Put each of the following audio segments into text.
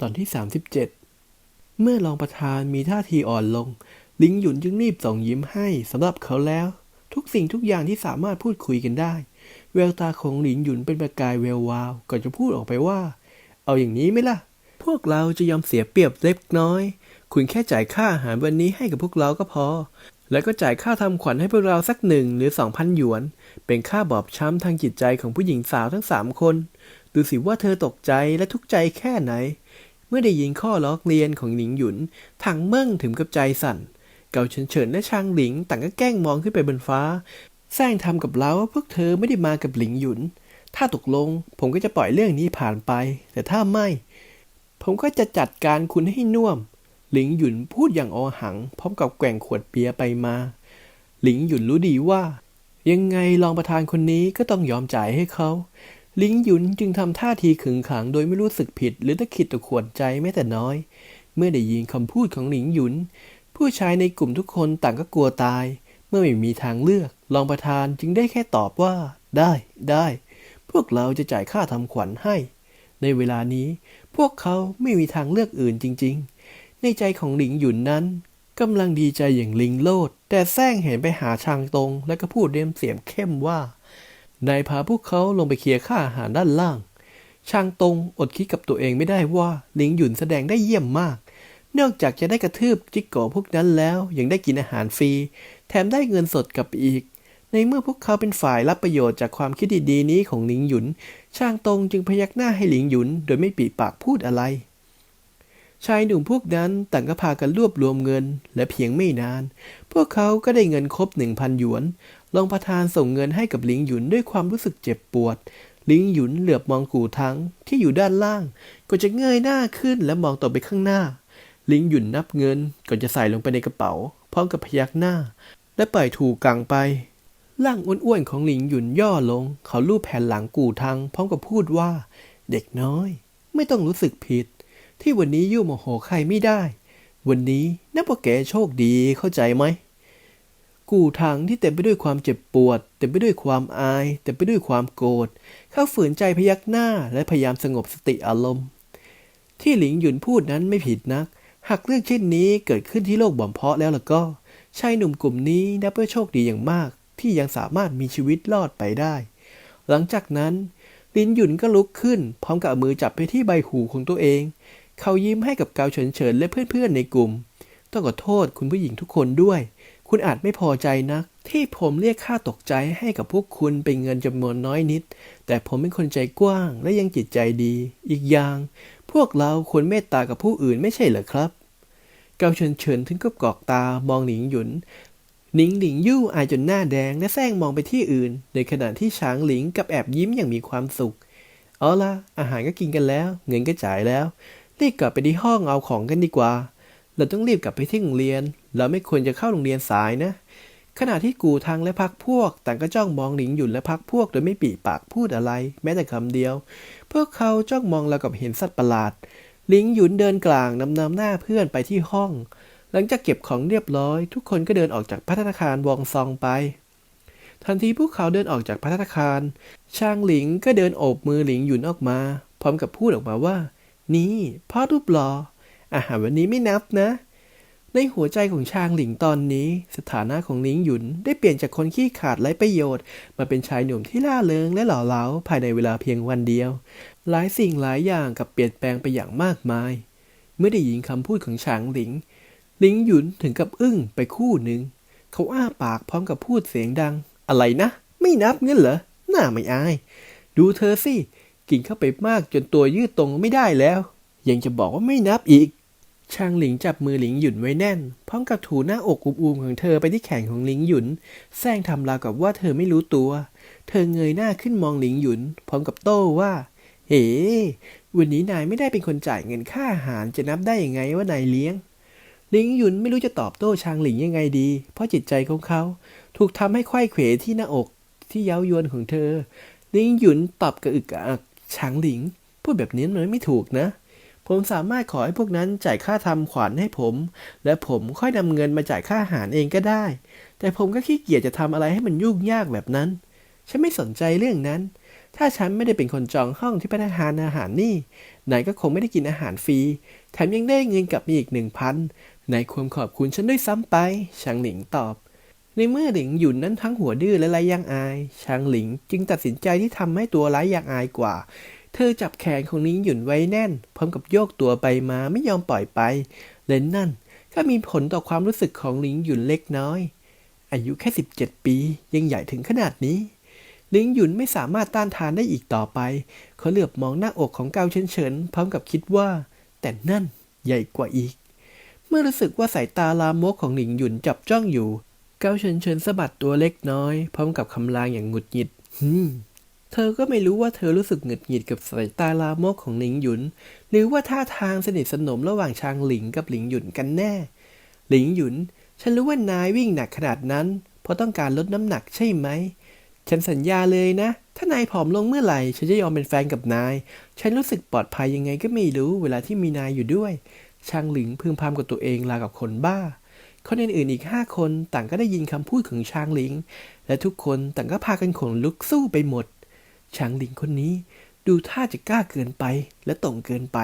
ตอนที่ 37 เมื่อรองประธานมีท่าทีอ่อนลง ลิงหยุนจึงรีบส่งยิ้มให้สำหรับเขาแล้ว ทุกสิ่งทุกอย่างที่สามารถพูดคุยกันได้ แววตาของหลินหยุนเป็นประกายแวววาวก่อนจะพูดออกไปว่า เอาอย่างนี้ไหมล่ะ พวกเราจะยอมเสียเปรียบเล็กน้อย คุณแค่จ่ายค่าอาหารวันนี้ให้กับพวกเราก็พอ แล้วก็จ่ายค่าทำขวัญให้พวกเราสักหนึ่งหรือสองพันหยวน เป็นค่าบอบช้ำทางจิตใจของผู้หญิงสาวทั้งสามคน ดูสิว่าเธอตกใจและทุกข์ใจแค่ไหน เมื่อได้ยินข้อล้อเลียนของหลิงหยุนถังเมิ่งถึงกับใจสั่น เกาเฉินเฉินและชางหลิงต่างก็แกล้งมองขึ้นไปบนฟ้าแซงทำกับเราว่าพวกเธอไม่ได้มากับหลิงหยุน ถ้าตกลง ผมก็จะปล่อยเรื่องนี้ผ่านไป แต่ถ้าไม่ ผมก็จะจัดการคุณให้น่วม หลิงหยุนพูดอย่างอหัง พร้อมกับแกว่งขวดเบียร์ไปมา หลิงหยุนรู้ดีว่า ยังไงรองประธานคนนี้ก็ต้องยอมจ่ายให้เขาหลิงหยุนจึงทำท่าทีขึงขังโดยไม่รู้สึกผิด หรือตะขิดตะขวดใจแม้แต่น้อย เมื่อได้ยินคำพูดของหลิงหยุน ผู้ชายในกลุ่มทุกคนต่างก็กลัวตาย เมื่อไม่มีทางเลือกรองประธานจึงได้แค่ตอบว่า ได้ได้ พวกเราจะจ่ายค่าทำขวัญให้ ในเวลานี้พวกเขาไม่มีทางเลือกอื่นจริง ๆ ในใจของหลิงหยุนนั้นกำลังดีใจอย่างลิงโลด แต่แซงเห็นไปหาชางตรงและก็พูดเรียมเสียงเข้มว่านายพาพวกเขาลงไปเคลียร์ค่าอาหารด้านล่าง ชางตรงอดคิดกับตัวเองไม่ได้ว่าหลิงหยุนแสดงได้เยี่ยมมาก นอกจากจะได้กระทืบจิกโกพวกนั้นแล้ว ยังได้กินอาหารฟรี แถมได้เงินสดกลับอีก ในเมื่อพวกเขาเป็นฝ่ายรับประโยชน์จากความคิดดีๆนี้ของหลิงหยุน ช่างตรงจึงพยักหน้าให้หลิงหยุน โดยไม่ปีปากพูดอะไร ชายหนุ่มพวกนั้นต่างก็พากันรวบรวมเงิน และเพียงไม่นาน พวกเขาก็ได้เงินครบหนึ่งพันหยวนรองประธานส่งเงินให้กับหลิงหยุนด้วยความรู้สึกเจ็บปวดหลิงหยุนเหลือบมองกู่ทังที่อยู่ด้านล่าง ก็จะเงยหน้าขึ้นและมองต่อไปข้างหน้าหลิงหยุนนับเงินก่อนจะใส่ลงไปในกระเป๋า พร้อมกับพยักหน้า และปล่อยถูกกังไปร่างอ้วนๆของหลิงหยุนย่อลง เขาลูบแผ่นหลังกู่ทังพร้อมกับพูดว่า เด็กน้อย ไม่ต้องรู้สึกผิด ที่วันนี้ยุ่โมโหใครไม่ได้ วันนี้นับว่าแกโชคดีเข้าใจไหม กู่ทางที่เต็มไปด้วยความเจ็บปวด เต็มไปด้วยความอาย เต็มไปด้วยความโกรธ เขาฝืนใจพยักหน้าและพยายามสงบสติอารมณ์ ที่หลิงหยุนพูดนั้นไม่ผิดนัก หากเรื่องเช่นนี้เกิดขึ้นที่โลกบ่มเพาะแล้วล่ะก็ชายหนุ่มกลุ่มนี้นับว่าโชคดีอย่างมาก ที่ยังสามารถมีชีวิตรอดไปได้ หลังจากนั้นลินหยุนก็ลุกขึ้น พร้อมกับมือจับไปที่ใบหูของตัวเอง เขายิ้มให้กับเกาเฉินเฉินและเพื่อนๆในกลุ่ม ต้องขอโทษคุณผู้หญิงทุกคนด้วย คุณอาจไม่พอใจนัก ที่ผมเรียกค่าตกใจให้กับพวกคุณเป็นเงินจำนวนน้อยนิด แต่ผมเป็นคนใจกว้างและยังจิตใจดี อีกอย่าง พวกเราควรเมตตากับผู้อื่นไม่ใช่เหรอครับ เกาเฉินเฉินถึงกับกรอกตามองหลิงหยุนหนิงหลิงยู่อายจนหน้าแดงและแซงมองไปที่อื่น ในขณะที่ช้างหลิงกับแอบยิ้มอย่างมีความสุข เอาล่ะอาหารก็กินกันแล้ว เงินก็จ่ายแล้ว รีบกลับไปที่ห้องเอาของกันดีกว่า เราต้องรีบกลับไปที่โรงเรียน เราไม่ควรจะเข้าโรงเรียนสายนะ ขณะที่กูทางและพักพวก ต่างก็จ้องมองหลิงหยุนและพักพวกโดยไม่ปีปากพูดอะไร แม้แต่คำเดียว พวกเขาจ้องมองเรากับเห็นสัตว์ประหลาด หลิงหยุนเดินกลางนำนำหน้าเพื่อนไปที่ห้อง หลังจากเก็บของเรียบร้อย ทุกคนก็เดินออกจากพัฒนาคารวองซองไปทันทีพวกเขาเดินออกจากพัฒนาคาร ช่างหลิงก็เดินโอบมือหลิงหยุนออกมา พร้อมกับพูดออกมาว่า นี่พ่อรูปหลอ่ออาหารวันนี้ไม่นับนะ ในหัวใจของชางหลิงตอนนี้ สถานะของหลิงหยุนได้เปลี่ยนจากคนขี้ขาดไร้ประโยชน์ มาเป็นชายหนุ่มที่ล่าเริงและหล่อเหลาภายในเวลาเพียงวันเดียว หลายสิ่งหลายอย่างกับเปลี่ยนแปลงไปอย่างมากมาย เมื่อได้ยินคำพูดของชางหลิงหลิงหยุนถึงกับอึ้งไปคู่หนึ่งเขาอ้าปากพร้อมกับพูดเสียงดัง อะไรนะ ไม่นับเงี้ยเหรอหน้าไม่อาย ดูเธอสิ กินเข้าไปมากจนตัวยืดตรงไม่ได้แล้ว ยังจะบอกว่าไม่นับอีกช่างหลิงจับมือหลิงหยุนไว้แน่น พร้อมกับถูหน้าอกอุบๆของเธอไปที่แขนของหลิงหยุนแซงทำราวกับว่าเธอไม่รู้ตัว เธอเงยหน้าขึ้นมองหลิงหยุน พร้อมกับโต้ว่า เฮ้วันนี้นายไม่ได้เป็นคนจ่ายเงินค่าอาหารจะนับได้ยังไงว่านายเลี้ยงหลิงหยุนไม่รู้จะตอบโต้ชางหลิงยังไงดี เพราะจิตใจของเขา ถูกทำให้ไขว้เขวที่หน้าอกที่เย้ายวนของเธอหลิงหยุนตอบกระอึกกระอัก ชางหลิง พูดแบบนี้มันไม่ถูกนะ ผมสามารถขอให้พวกนั้นจ่ายค่าทำขวัญให้ผม และผมค่อยนำเงินมาจ่ายค่าอาหารเองก็ได้ แต่ผมก็ขี้เกียจจะทำอะไรให้มันยุ่งยากแบบนั้น ฉันไม่สนใจเรื่องนั้น ถ้าฉันไม่ได้เป็นคนจองห้องที่พัฒนาารอาหารนี่ นายก็คงไม่ได้กินอาหารฟรี แถมยังได้เงินกลับมาอีกหนึ่งพันนายควรขอบคุณฉันด้วยซ้ำไปชางหลิงตอบ ในเมื่อหลิงหยุนนั้นทั้งหัวดื้อและไร้ยางอาย ชางหลิงจึงตัดสินใจที่ทำให้ตัวไร้ยางอายกว่า เธอจับแขนของหลิงหยุนไว้แน่น พร้อมกับโยกตัวไปมาไม่ยอมปล่อยไป และนั่นก็มีผลต่อความรู้สึกของหลิงหยุนเล็กน้อย อายุแค่ 17 ปียังใหญ่ถึงขนาดนี้หลิงหยุนไม่สามารถต้านทานได้อีกต่อไป เขาเหลือบมองหน้าอกของเกาเฉินเฉินพร้อมกับคิดว่า แต่นั่นใหญ่กว่าอีก เมื่อรู้สึกว่าสายตาลามกของหลิงหยุนจับจ้องอยู่ เกาเฉินเฉินสะบัดตัวเล็กน้อย พร้อมกับคำรางอย่างหงุดหงิดฮึมเธอก็ไม่รู้ว่าเธอรู้สึกหงุดหงิดกับสายตาลามกของหลิงหยุน หรือว่าท่าทางสนิทสนมระหว่างชางหลิงกับหลิงหยุนกันแน่ หลิงหยุน ฉันรู้ว่านายวิ่งหนักขนาดนั้น เพราะต้องการลดน้ำหนักใช่ไหม ฉันสัญญาเลยนะ ถ้านายผอมลงเมื่อไหร่ ฉันจะยอมเป็นแฟนกับนาย ฉันรู้สึกปลอดภัยยังไงก็ไม่รู้ เวลาที่มีนายอยู่ด้วย ชางหลิงพึมพำกับตัวเองราวกับคนบ้า คนอื่นๆอีกห้าคนต่างก็ได้ยินคำพูดของช้างหลิง และทุกคนต่างก็พากันขนลุกสู้ไปหมด ช้างหลิงคนนี้ดูท่าจะกล้าเกินไปและตรงเกินไป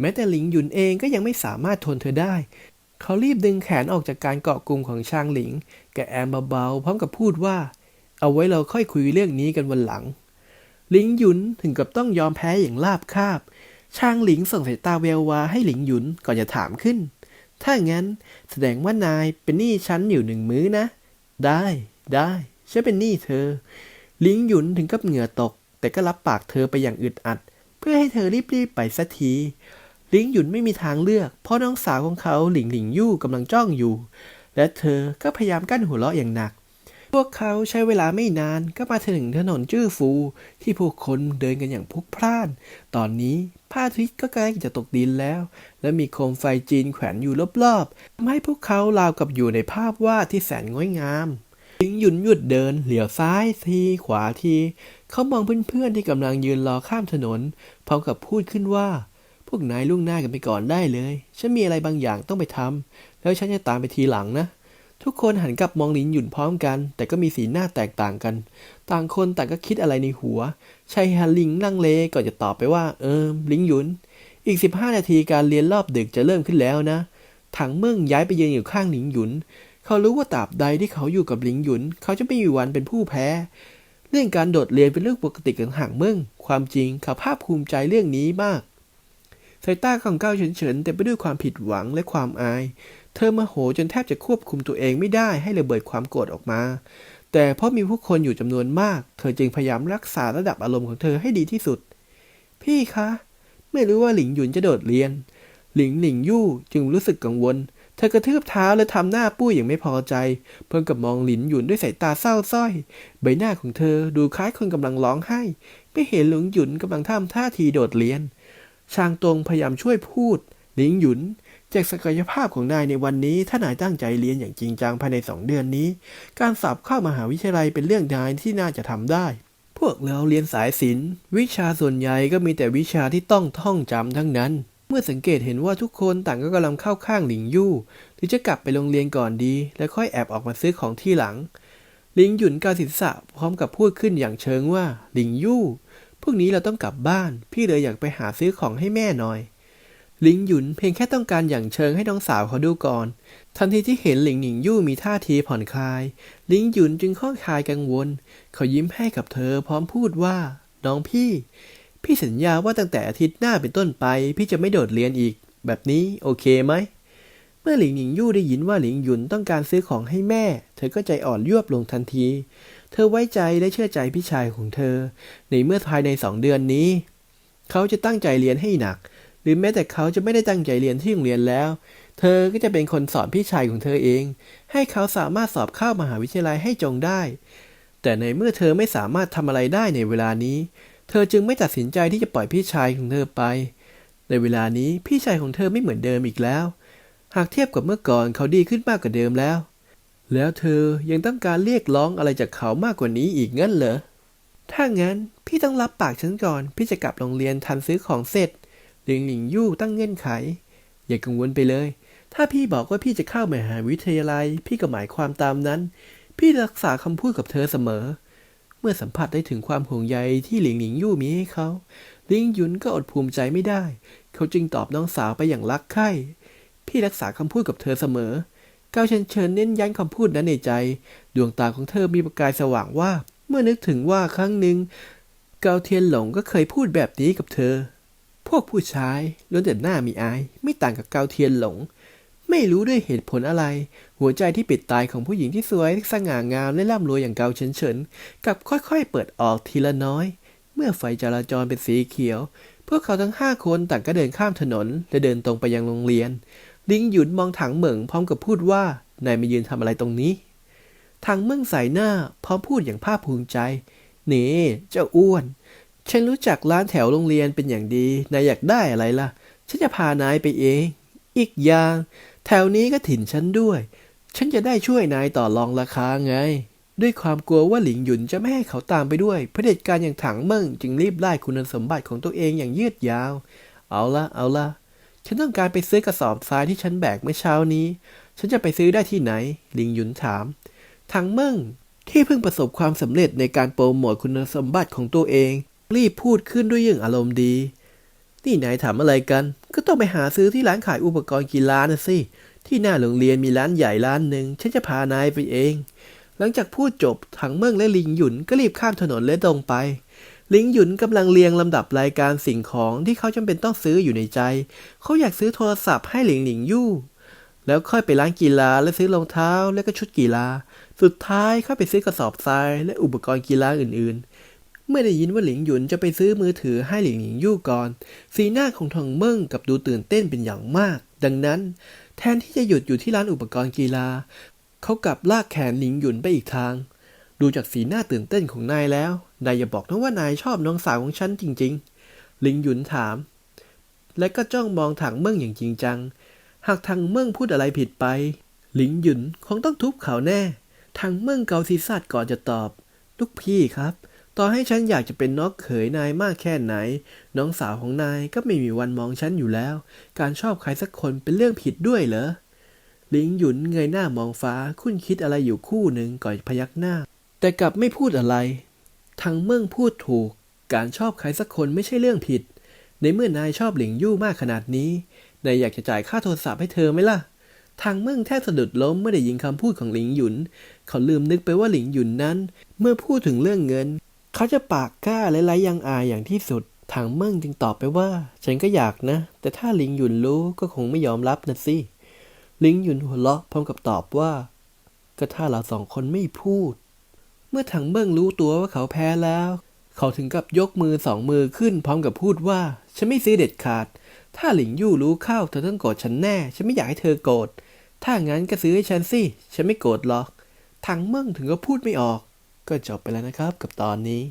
แม้แต่หลิงหยุนเองก็ยังไม่สามารถทนเธอได้ เขารีบดึงแขนออกจากการเกาะกลุ่มของช้างหลิงแกแอมเบาๆพร้อมกับพูดว่า เอาไว้เราค่อยคุยเรื่องนี้กันวันหลัง หลิงหยุนถึงกับต้องยอมแพ้อย่างราบคาบช้างหลิงส่งสายตาแวววาให้หลิงหยุนก่อนจะถามขึ้น ถ้างั้นแสดงว่านายเป็นหนี้ฉันอยู่หนึ่งมื้อนะ ได้ได้ฉันเป็นหนี้เธอหลิงหยุนถึงกับเหงื่อตก แต่ก็รับปากเธอไปอย่างอึดอัด เพื่อให้เธอรีบๆไปสักทีหลิงหยุนไม่มีทางเลือก เพราะน้องสาวของเขาหลิงหลิงยู่กำลังจ้องอยู่ และเธอก็พยายามกั้นหัวเราะอย่างหนัก พวกเขาใช้เวลาไม่นานก็มาถึงถนนจื้อฟู ที่ผู้คนเดินกันอย่างพลุกพล่าน ตอนนี้ พระอาทิตย์ก็ใกล้จะตกดินแล้ว และมีโคมไฟจีนแขวนอยู่รอบๆทำให้พวกเขาราวกับอยู่ในภาพวาดที่แสนงดงามหลิงหยุนหยุดเดินเหลียวซ้ายทีขวาที เขามองเพื่อนๆที่กำลังยืนรอข้ามถนนพร้อมกับพูดขึ้นว่า พวกนายล่วงหน้ากันไปก่อนได้เลย ฉันมีอะไรบางอย่างต้องไปทำแล้วฉันจะตามไปทีหลังนะ ทุกคนหันกลับมองหลินหยุนพร้อมกัน แต่ก็มีสีหน้าแตกต่างกัน ต่างคนต่างก็คิดอะไรในหัวชายฮันลิงลังเลก่อนจะตอบไปว่า เออหลิงหยุน อีก 15 นาทีการเรียนรอบดึกจะเริ่มขึ้นแล้วนะ ถังเมิ่งย้ายไปยืนอยู่ข้างหลิงหยุน เขารู้ว่าตราบใดที่เขาอยู่กับหลิงหยุน เขาจะไม่มีวันเป็นผู้แพ้ เรื่องการโดดเรียนเป็นเรื่องปกติของห่างเมิ่งความจริงเขาภาคภูมิใจเรื่องนี้มากสายตาของเก้าเฉินเฉินเต็มไปด้วยความผิดหวังและความอาย เธอมาโหจนแทบจะควบคุมตัวเองไม่ได้ให้ระเบิดความโกรธออกมา แต่เพราะมีผู้คนอยู่จำนวนมาก เธอจึงพยายามรักษาระดับอารมณ์ของเธอให้ดีที่สุด พี่คะ ไม่รู้ว่าหลิงหยุนจะโดดเรียน หลิงหลิงยู่จึงรู้สึกกังวล เธอกระทืบเท้าและทำหน้าปุ้ยอย่างไม่พอใจ เพิ่งกับมองหลินหยุนด้วยสายตาเศร้าส้อย ใบหน้าของเธอดูคล้ายคนกำลังร้องไห้ ไม่เห็นหลิงหยุนกำลังทำท่าทีโดดเรียน ชางตรงพยายามช่วยพูด หลิงหยุน จากศักยภาพของนายในวันนี้ ถ้านายตั้งใจเรียนอย่างจริงจังภายในสองเดือนนี้ การสอบเข้ามหาวิทยาลัยเป็นเรื่องนายที่น่าจะทำได้ พวกเราเรียนสายศิลป์วิชาส่วนใหญ่ก็มีแต่วิชาที่ต้องท่องจำทั้งนั้น เมื่อสังเกตเห็นว่าทุกคนต่างก็กำลังเข้าข้างหลิงยู่หรือจะกลับไปโรงเรียนก่อนดี แล้วค่อยแอบออกมาซื้อของที่หลัง หลิงหยุนกาศิษะพร้อมกับพูดขึ้นอย่างเชิงว่าหลิงยู่พรุ่งนี้เราต้องกลับบ้าน พี่เลยอยากไปหาซื้อของให้แม่หน่อย หลิงหยุนเพียงแค่ต้องการอย่างเชิงให้น้องสาวเขาดูก่อน ทันทีที่เห็นหลิงหนิงยู่มีท่าทีผ่อนคลาย หลิงหยุนจึงค่อนคลายกังวล เขายิ้มให้กับเธอพร้อมพูดว่า น้องพี่ พี่สัญญาว่าตั้งแต่อาทิตย์หน้าเป็นต้นไป พี่จะไม่โดดเรียนอีก แบบนี้โอเคไหม เมื่อหลิงหนิงยู่ได้ยินว่าหลิงหยุนต้องการซื้อของให้แม่ เธอก็ใจอ่อนยวบลงทันที เธอไว้ใจและเชื่อใจพี่ชายของเธอ ในเมื่อภายในสองเดือนนี้ เขาจะตั้งใจเรียนให้หนัก หรือแม้แต่เขาจะไม่ได้ตั้งใจเรียนที่โรงเรียนแล้ว เธอก็จะเป็นคนสอนพี่ชายของเธอเอง ให้เขาสามารถสอบเข้ามหาวิทยาลัยให้จงได้ แต่ในเมื่อเธอไม่สามารถทำอะไรได้ในเวลานี้ เธอจึงไม่ตัดสินใจที่จะปล่อยพี่ชายของเธอไป ในเวลานี้พี่ชายของเธอไม่เหมือนเดิมอีกแล้ว หากเทียบกับเมื่อก่อนเขาดีขึ้นมากกว่าเดิมแล้ว แล้วเธอยังต้องการเรียกร้องอะไรจากเขามากกว่านี้อีกงั้นเหรอถ้างั้นพี่ต้องรับปากฉันก่อน พี่จะกลับโรงเรียนทันซื้อของเสร็จ หลิงหลิงยู่ตั้งเงื่อนไข อย่ากังวลไปเลย ถ้าพี่บอกว่าพี่จะเข้ามหาวิทยาลัย พี่ก็หมายความตามนั้น พี่รักษาคำพูดกับเธอเสมอ เมื่อสัมผัสได้ถึงความห่วงใยที่หลิงหลิงยู่มีให้เขาหลิงหยุนก็อดภูมิใจไม่ได้ เขาจึงตอบน้องสาวไปอย่างรักใคร่พี่รักษาคำพูดกับเธอเสมอก้าวเฉินเฉินเน้นย้ำคำพูดนั้นในใจ ดวงตาของเธอมีประกายสว่างว่า เมื่อนึกถึงว่าครั้งหนึ่งเกาเทียนหลงก็เคยพูดแบบนี้กับเธอ พวกผู้ชายล้วนแต่หน้ามีอาย ไม่ต่างกับเกาเทียนหลง ไม่รู้ด้วยเหตุผลอะไร หัวใจที่ปิดตายของผู้หญิงที่สวยสง่างามและร่ำรวยอย่างเกาเฉินเฉินกับค่อยๆ เปิดออกทีละน้อย เมื่อไฟจราจรเป็นสีเขียว พวกเขาทั้งห้าคนต่างก็เดินข้ามถนน และเดินตรงไปยังโรงเรียน ลิงหยุนมองถังเหมิงพร้อมกับพูดว่านายมายืนทำอะไรตรงนี้ถังเมิ่งใส่หน้าพร้อมพูดอย่างภาคภูมิใจนี่เจ้าอ้วน ฉันรู้จักร้านแถวโรงเรียนเป็นอย่างดี นายอยากได้อะไรล่ะ ฉันจะพานายไปเอง อีกอย่าง แถวนี้ก็ถิ่นฉันด้วย ฉันจะได้ช่วยนายต่อรองราคาไง ด้วยความกลัวว่าหลิงหยุนจะไม่ให้เขาตามไปด้วยเผด็จการอย่างถังเมิ่งจึงรีบไล่คุณสมบัติของตัวเองอย่างยืดยาว เอาละเอาละฉันต้องการไปซื้อกระสอบทรายที่ฉันแบกเมื่อเช้านี้ ฉันจะไปซื้อได้ที่ไหนหลิงหยุนถาม ถังเมิ่งที่เพิ่งประสบความสำเร็จในการโปรโมทคุณสมบัติของตัวเอง รีบพูดขึ้นด้วยอย่างอารมณ์ดี นี่นายถามอะไรกัน ก็ต้องไปหาซื้อที่ร้านขายอุปกรณ์กีฬานะสิ ที่หน้าโรงเรียนมีร้านใหญ่ร้านหนึ่ง ฉันจะพานายไปเอง หลังจากพูดจบ ถังเมิ่งและลิงหยุนก็รีบข้ามถนนและตรงไป ลิงหยุนกำลังเรียงลำดับรายการสิ่งของที่เขาจำเป็นต้องซื้ออยู่ในใจ เขาอยากซื้อโทรศัพท์ให้หลิงหลิงยู่ แล้วค่อยไปร้านกีฬาและซื้อรองเท้าและก็ชุดกีฬา สุดท้ายค่อยไปซื้อกระสอบทรายและอุปกรณ์กีฬาอื่นๆ เมื่อได้ยินว่าหลิงหยุนจะไปซื้อมือถือให้หลิงหลิงยู่ก่อน สีหน้าของทองเมิ่งกับดูตื่นเต้นเป็นอย่างมาก ดังนั้น แทนที่จะหยุดอยู่ที่ร้านอุปกรณ์กีฬา เขากลับลากแขนหลิงหยุนไปอีกทาง ดูจากสีหน้าตื่นเต้นของนายแล้ว นายอย่าบอกนะว่านายชอบน้องสาวของฉันจริง ๆ หลิงหยุนถาม และก็จ้องมองถังเมิ่งอย่างจริงจัง หากทางเมิ่งพูดอะไรผิดไป หลิงหยุนคงต้องทุบเขาแน่ทางเมิ่งเกาศีรษะก่อนจะตอบ ลูกพี่ครับ ต่อให้ฉันอยากจะเป็นน้องเขยนายมากแค่ไหน น้องสาวของนายก็ไม่มีวันมองฉันอยู่แล้ว การชอบใครสักคนเป็นเรื่องผิดด้วยเหรอหลิงหยุนเงยหน้ามองฟ้าคุ้นคิดอะไรอยู่คู่หนึ่งก่อนพยักหน้า แต่กลับไม่พูดอะไรทางเมิ่งพูดถูก การชอบใครสักคนไม่ใช่เรื่องผิด ในเมื่อนายชอบหลิงยู่มากขนาดนี้นายอยากจะจ่ายค่าโทรศัพท์ให้เธอไหมล่ะทางเมิ่งแทบสะดุดล้มเมื่อได้ยินคำพูดของหลิงหยุน เขาลืมนึกไปว่าหลิงหยุนนั้น เมื่อพูดถึงเรื่องเงิน เขาจะปากกล้าและไร้ยังอายอย่างที่สุด ทางเมิ่งจึงตอบไปว่า ฉันก็อยากนะ แต่ถ้าหลิงหยุนรู้ก็คงไม่ยอมรับนะสิหลิงหยุนหัวเราะพร้อมกับตอบว่า ก็ถ้าเราสองคนไม่พูด เมื่อถังเบิ้งรู้ตัวว่าเขาแพ้แล้ว เขาถึงกับยกมือสองมือขึ้น พร้อมกับพูดว่า ฉันไม่ซื้อเด็ดขาด ถ้าหลิงยู่รู้เข้าเธอต้องโกรธฉันแน่ ฉันไม่อยากให้เธอโกรธ ถ้างั้นก็ซื้อให้ฉันสิ ฉันไม่โกรธหรอกถังเบิ้งถึงก็พูดไม่ออก ก็จบไปแล้วนะครับกับตอนนี้